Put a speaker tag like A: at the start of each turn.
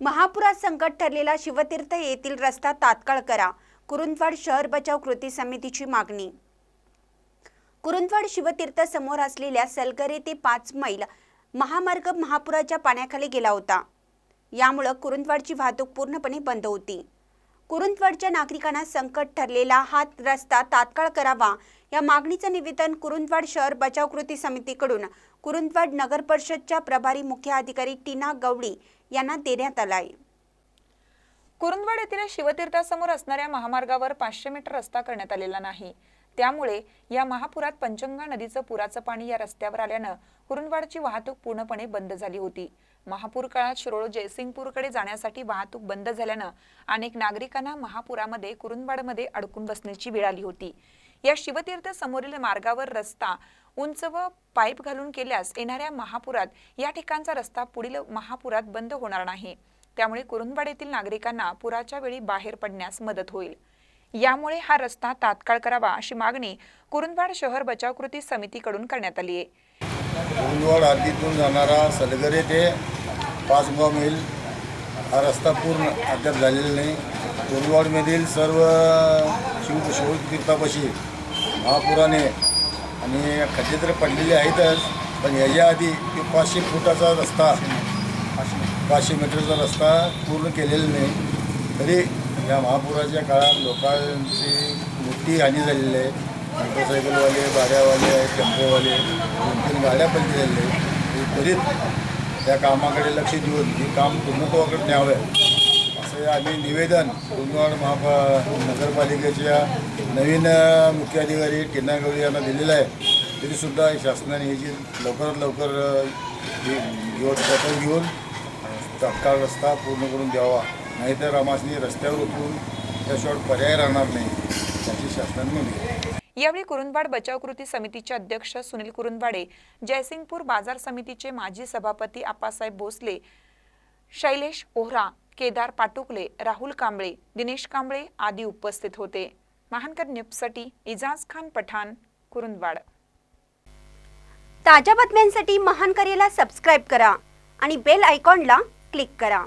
A: महापुरात संकट ठरलेला शिवतीर्थ येथील रस्ता तात्काळ करा. कुरुंदवाड शहर बचाव कृती समितीची मागणी. कुरुंदवाड शिवतीर्थ समोर असलेल्या सलगरे ते पाच मैल महामार्ग महापुराच्या पाण्याखाली गेला होता. यामुळं कुरुंदवाडची वाहतूक पूर्णपणे बंद होती. कुरुंदवडच्या नागरिकांना संकट ठरलेला हा रस्ता तात्काळ करावा. या मागणीचं निवेदन कुरुंदवाड शहर बचाव कृती समितीकडून कुरुंदवाड नगर परिषदच्या प्रभारी मुख्य अधिकारी टीना गवळी यांना देण्यात आलं आहे
B: कुरुंदवाड येथील शिवतीर्थासमोर असणाऱ्या महामार्गावर पाचशे मीटर रस्ता करण्यात आलेला नाही. त्यामुळे या महापुरात पंचगंगा नदीचं पुराचं पाणी या रस्त्यावर आल्यानं कुरुंदवाडची वाहतूक पूर्णपणे बंद झाली होती. महापूर काळात शिरोळ जयसिंगपूरकडे जाण्यासाठी वाहतूक बंद झाल्यानं अनेक नागरिकांना महापुरामध्ये कुरुंदवाडमध्ये अडकून बसण्याची वेळ आली होती. या शिवतीर्थ समोरील मार्गावर रस्ता उंच व पाईप घालून केल्यास येणाऱ्या महापुरात या ठिकाणचा रस्ता पुढील महापुरात बंद होणार नाही. त्यामुळे कुरुंदवाड येथील नागरिकांना पुराच्या वेळी बाहेर पडण्यास मदत होईल. यामुळे हा रस्ता तात्काळ करावा अशी मागणी कुरुंदवाड शहर बचाव कृती समितीकडून करण्यात आली आहे.
C: कुरुंदवाड हद्दीतून जाणारा सलगरे ते पाचगाव मैल हा रस्ता पूर्ण अद्याप झालेला नाही. कुरुंदवाडमधील सर्व शिव शिवतीर्थापाशी महापुराने आणि खड्डे तर पडलेले आहेतच पण याच्या आधी ते पाचशे फुटाचा रस्ता पाचशे मीटरचा रस्ता पूर्ण केलेला नाही. तरी या महापुराच्या काळात लोकांची मोठी हानी झालेली आहे. मोटरसायकलवाले भाड्यावाले टेम्पोवाले दोन तीन गाड्या पण झालेल्या आहेत. त्वरित त्या कामाकडे लक्ष देऊन हे काम पूर्णत्वाकडे न्यावं. असं आम्ही निवेदन कुंदवाड महापा नगरपालिकेच्या नवीन मुख्याधिकारी मुख्य अधिकारी टिना गवळी यांना दिलेलं आहे. तरीसुद्धा शासनाने याची लवकरात लवकर घेऊन दखल घेऊन तात्काळ रस्ता पूर्ण करून द्यावा. नाहीतर आम्हाला रस्त्यावर उतरून त्याशिवाय पर्याय राहणार नाही त्याची शासनाने नोंद
B: यावेळी कुरुंदवाड बचाव कृती समितीचे अध्यक्ष सुनील कुरुंदवाडे जयसिंगपूर बाजार समितीचे माजी सभापती आप्पासाहेब भोसले शैलेश ओहरा केदार पाटुकले राहुल कांबळे दिनेश कांबळे आदी उपस्थित होते. महानकर न्यूजसाठी इजाज खान पठाण कुरुंदवाड.
A: ताज्या बातम्यांसाठी महान करेला सबस्क्राईब करा आणि बेल आयकॉनला क्लिक करा.